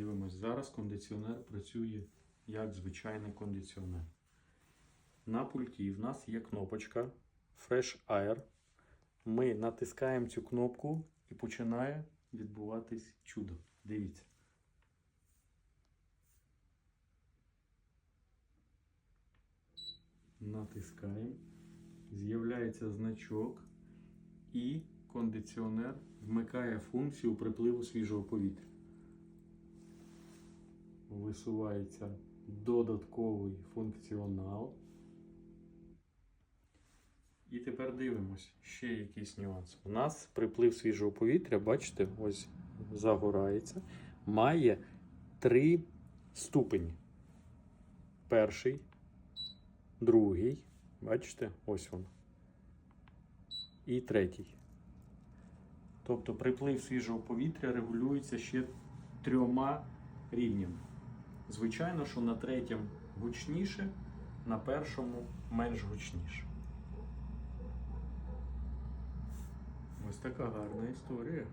Дивимось, зараз кондиціонер працює як звичайний кондиціонер. На пульті в нас є кнопочка Fresh Air. Ми натискаємо цю кнопку і починає відбуватись чудо. Дивіться. Натискаємо. З'являється значок і кондиціонер вмикає функцію припливу свіжого повітря. Висувається додатковий функціонал. І тепер дивимось ще якийсь нюанс. У нас приплив свіжого повітря, бачите, ось загорається, має три ступені. Перший, другий, бачите, ось він. І третій. Тобто приплив свіжого повітря регулюється ще трьома рівнями. Звичайно, що на третьому гучніше, на першому менш гучніше. Ось така гарна історія.